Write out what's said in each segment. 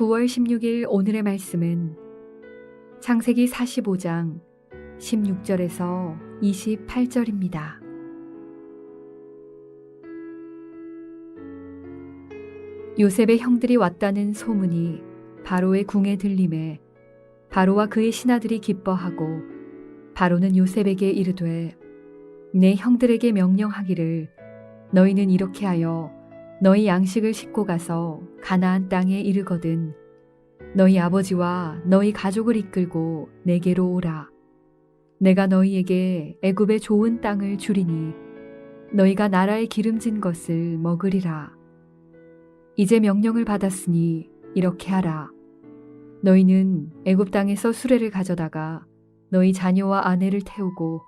9월 16일 오늘의 말씀은 창세기 45장 16절에서 28절입니다. 요셉의 형들이 왔다는 소문이 바로의 궁에 들림에 바로와 그의 신하들이 기뻐하고 바로는 요셉에게 이르되 내 형들에게 명령하기를 너희는 이렇게 하여 너희 양식을 싣고 가서 가나안 땅에 이르거든. 너희 아버지와 너희 가족을 이끌고 내게로 오라. 내가 너희에게 애굽의 좋은 땅을 주리니 너희가 나라의 기름진 것을 먹으리라. 이제 명령을 받았으니 이렇게 하라. 너희는 애굽 땅에서 수레를 가져다가 너희 자녀와 아내를 태우고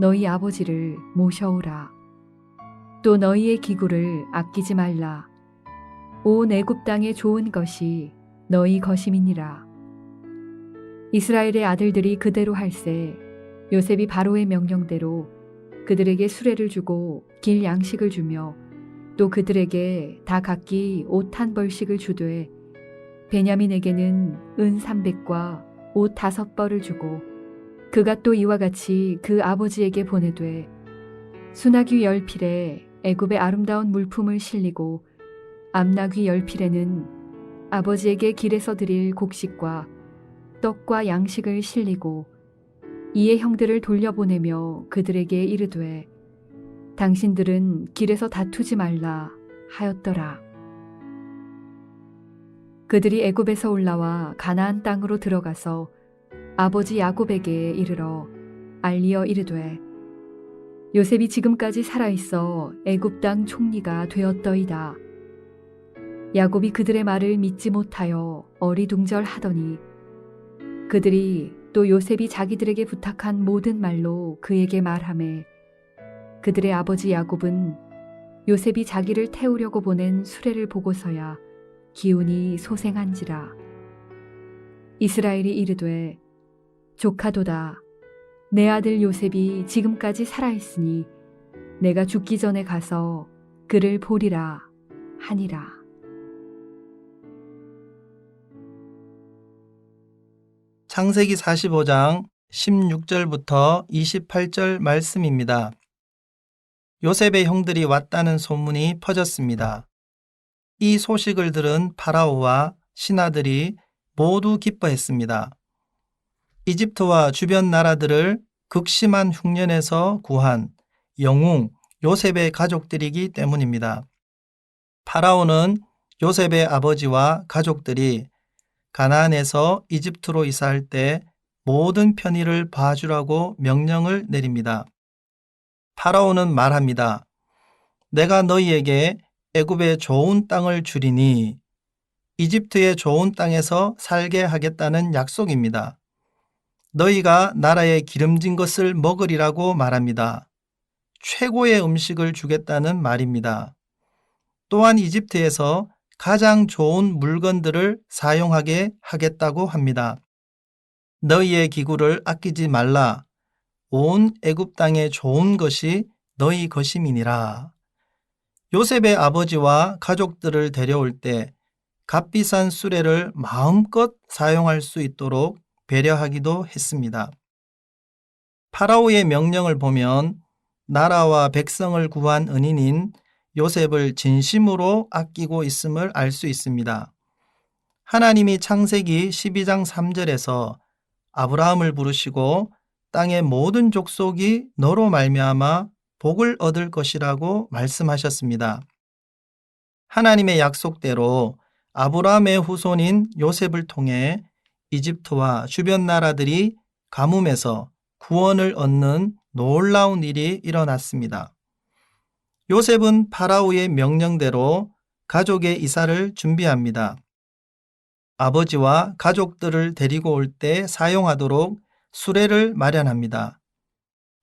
너희 아버지를 모셔오라 또 너희의 기구를 아끼지 말라. 온 애굽 땅에 좋은 것이 너희 것임이니라. 이스라엘의 아들들이 그대로 할세 요셉이 바로의 명령대로 그들에게 수레를 주고 길 양식을 주며 또 그들에게 다 각기 옷 한 벌씩을 주되 베냐민에게는 은 삼백과 옷 다섯 벌을 주고 그가 또 이와 같이 그 아버지에게 보내되 수나귀 열 필에 애굽의 아름다운 물품을 실리고 암나귀 열 필에는 아버지에게 길에서 드릴 곡식과 떡과 양식을 실리고 이에 형들을 돌려보내며 그들에게 이르되 당신들은 길에서 다투지 말라 하였더라. 그들이 애굽에서 올라와 가나안 땅으로 들어가서 아버지 야곱에게 이르러 알리어 이르되 요셉이 지금까지 살아있어 애굽 땅 총리가 되었더이다. 야곱이 그들의 말을 믿지 못하여 어리둥절하더니 그들이 또 요셉이 자기들에게 부탁한 모든 말로 그에게 말하매 그들의 아버지 야곱은 요셉이 자기를 태우려고 보낸 수레를 보고서야 기운이 소생한지라 이스라엘이 이르되 조카도다 내 아들 요셉이 지금까지 살아있으니 내가 죽기 전에 가서 그를 보리라 하니라. 창세기 45장 16절부터 28절 말씀입니다. 요셉의 형들이 왔다는 소문이 퍼졌습니다. 이 소식을 들은 파라오와 신하들이 모두 기뻐했습니다. 이집트와 주변 나라들을 극심한 흉년에서 구한 영웅 요셉의 가족들이기 때문입니다. 파라오는 요셉의 아버지와 가족들이 가나안에서 이집트로 이사할 때 모든 편의를 봐주라고 명령을 내립니다. 파라오는 말합니다. 내가 너희에게 애굽의 좋은 땅을 주리니 이집트의 좋은 땅에서 살게 하겠다는 약속입니다. 너희가 나라의 기름진 것을 먹으리라고 말합니다. 최고의 음식을 주겠다는 말입니다. 또한 이집트에서 가장 좋은 물건들을 사용하게 하겠다고 합니다. 너희의 기구를 아끼지 말라. 온 애굽 땅에 좋은 것이 너희 것임이니라. 요셉의 아버지와 가족들을 데려올 때 값비싼 수레를 마음껏 사용할 수 있도록 배려하기도 했습니다. 파라오의 명령을 보면 나라와 백성을 구한 은인인 요셉을 진심으로 아끼고 있음을 알 수 있습니다. 하나님이 창세기 12장 3절에서 아브라함을 부르시고 땅의 모든 족속이 너로 말미암아 복을 얻을 것이라고 말씀하셨습니다. 하나님의 약속대로 아브라함의 후손인 요셉을 통해 이집트와 주변 나라들이 가뭄에서 구원을 얻는 놀라운 일이 일어났습니다. 요셉은 파라오의 명령대로 가족의 이사를 준비합니다. 아버지와 가족들을 데리고 올 때 사용하도록 수레를 마련합니다.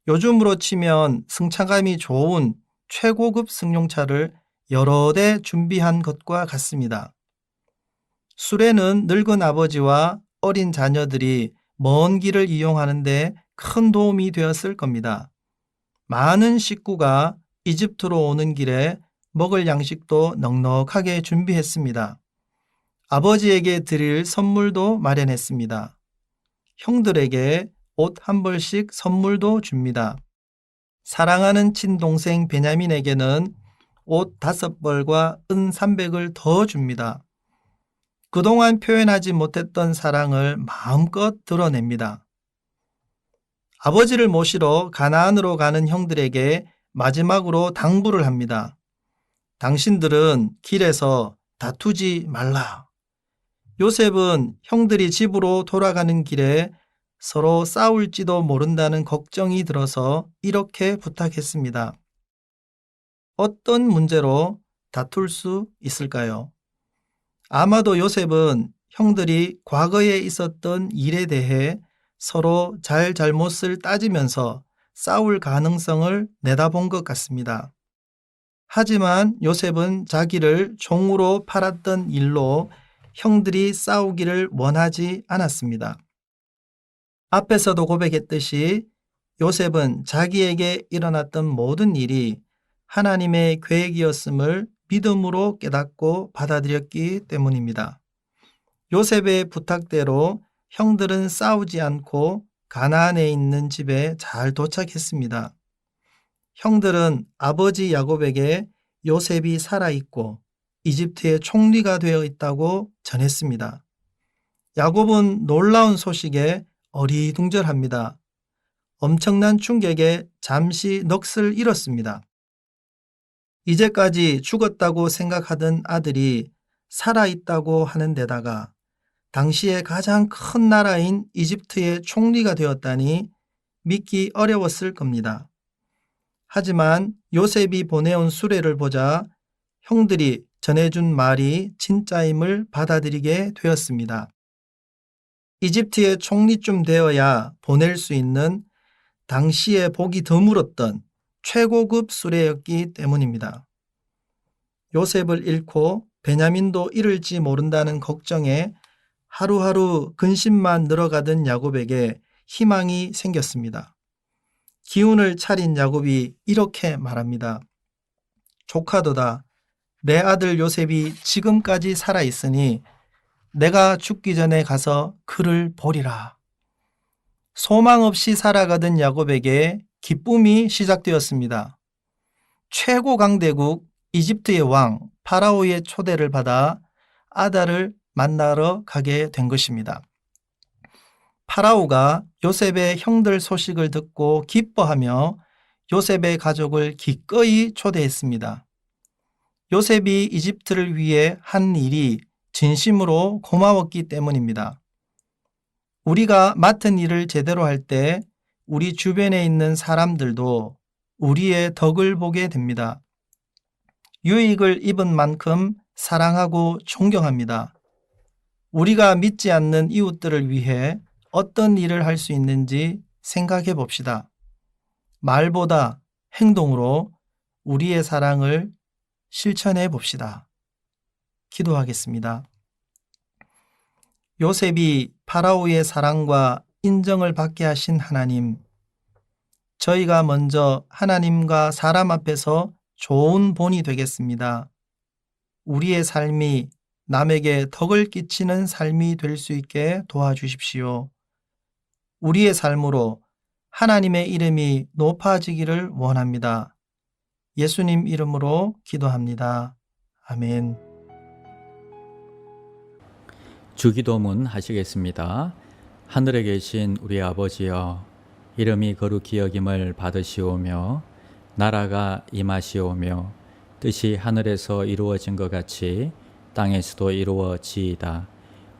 요즘으로 치면 승차감이 좋은 최고급 승용차를 여러 대 준비한 것과 같습니다. 수레는 늙은 아버지와 어린 자녀들이 먼 길을 이용하는데 큰 도움이 되었을 겁니다. 많은 식구가 이집트로 오는 길에 먹을 양식도 넉넉하게 준비했습니다. 아버지에게 드릴 선물도 마련했습니다. 형들에게 옷 한 벌씩 선물도 줍니다. 사랑하는 친동생 베냐민에게는 옷 다섯 벌과 은 300을 더 줍니다. 그동안 표현하지 못했던 사랑을 마음껏 드러냅니다. 아버지를 모시러 가나안으로 가는 형들에게 마지막으로 당부를 합니다. 당신들은 길에서 다투지 말라. 요셉은 형들이 집으로 돌아가는 길에 서로 싸울지도 모른다는 걱정이 들어서 이렇게 부탁했습니다. 어떤 문제로 다툴 수 있을까요? 아마도 요셉은 형들이 과거에 있었던 일에 대해 서로 잘 잘못을 따지면서 싸울 가능성을 내다본 것 같습니다. 하지만 요셉은 자기를 종으로 팔았던 일로 형들이 싸우기를 원하지 않았습니다. 앞에서도 고백했듯이 요셉은 자기에게 일어났던 모든 일이 하나님의 계획이었음을 믿음으로 깨닫고 받아들였기 때문입니다. 요셉의 부탁대로 형들은 싸우지 않고 가나안에 있는 집에 잘 도착했습니다. 형들은 아버지 야곱에게 요셉이 살아있고 이집트의 총리가 되어 있다고 전했습니다. 야곱은 놀라운 소식에 어리둥절합니다. 엄청난 충격에 잠시 넋을 잃었습니다. 이제까지 죽었다고 생각하던 아들이 살아있다고 하는 데다가 당시에 가장 큰 나라인 이집트의 총리가 되었다니 믿기 어려웠을 겁니다. 하지만 요셉이 보내온 수레를 보자 형들이 전해준 말이 진짜임을 받아들이게 되었습니다. 이집트의 총리쯤 되어야 보낼 수 있는 당시에 보기 드물었던 최고급 수레였기 때문입니다. 요셉을 잃고 베냐민도 잃을지 모른다는 걱정에 하루하루 근심만 늘어가던 야곱에게 희망이 생겼습니다. 기운을 차린 야곱이 이렇게 말합니다. 조카도다. 내 아들 요셉이 지금까지 살아 있으니 내가 죽기 전에 가서 그를 보리라. 소망 없이 살아가던 야곱에게 기쁨이 시작되었습니다. 최고 강대국 이집트의 왕 파라오의 초대를 받아 아달을 만나러 가게 된 것입니다. 파라오가 요셉의 형들 소식을 듣고 기뻐하며 요셉의 가족을 기꺼이 초대했습니다. 요셉이 이집트를 위해 한 일이 진심으로 고마웠기 때문입니다. 우리가 맡은 일을 제대로 할 때 우리 주변에 있는 사람들도 우리의 덕을 보게 됩니다. 유익을 입은 만큼 사랑하고 존경합니다. 우리가 믿지 않는 이웃들을 위해 어떤 일을 할 수 있는지 생각해 봅시다. 말보다 행동으로 우리의 사랑을 실천해 봅시다. 기도하겠습니다. 요셉이 파라오의 사랑과 인정을 받게 하신 하나님, 저희가 먼저 하나님과 사람 앞에서 좋은 본이 되겠습니다. 우리의 삶이 남에게 덕을 끼치는 삶이 될 수 있게 도와주십시오. 우리의 삶으로 하나님의 이름이 높아지기를 원합니다. 예수님 이름으로 기도합니다. 아멘. 주기도문 하시겠습니다. 하늘에 계신 우리 아버지여 이름이 거룩히 여김을 받으시오며 나라가 임하시오며 뜻이 하늘에서 이루어진 것 같이 땅에서도 이루어지이다.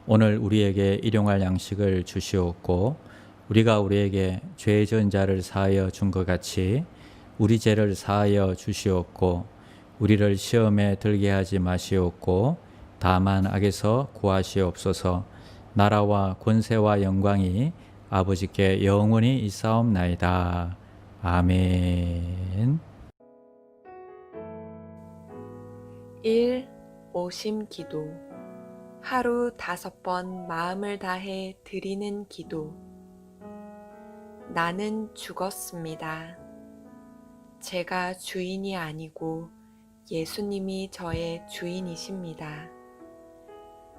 오늘 우리에게 일용할 양식을 주시옵고 우리가 우리에게 죄 지은 자를 사하여 준 것 같이 우리 죄를 사하여 주시옵고 우리를 시험에 들게 하지 마시옵고 다만 악에서 구하시옵소서 나라와 권세와 영광이 아버지께 영원히 있사옵나이다. 아멘. 1. 오심 기도 하루 다섯 번 마음을 다해 드리는 기도 나는 죽었습니다. 제가 주인이 아니고 예수님이 저의 주인이십니다.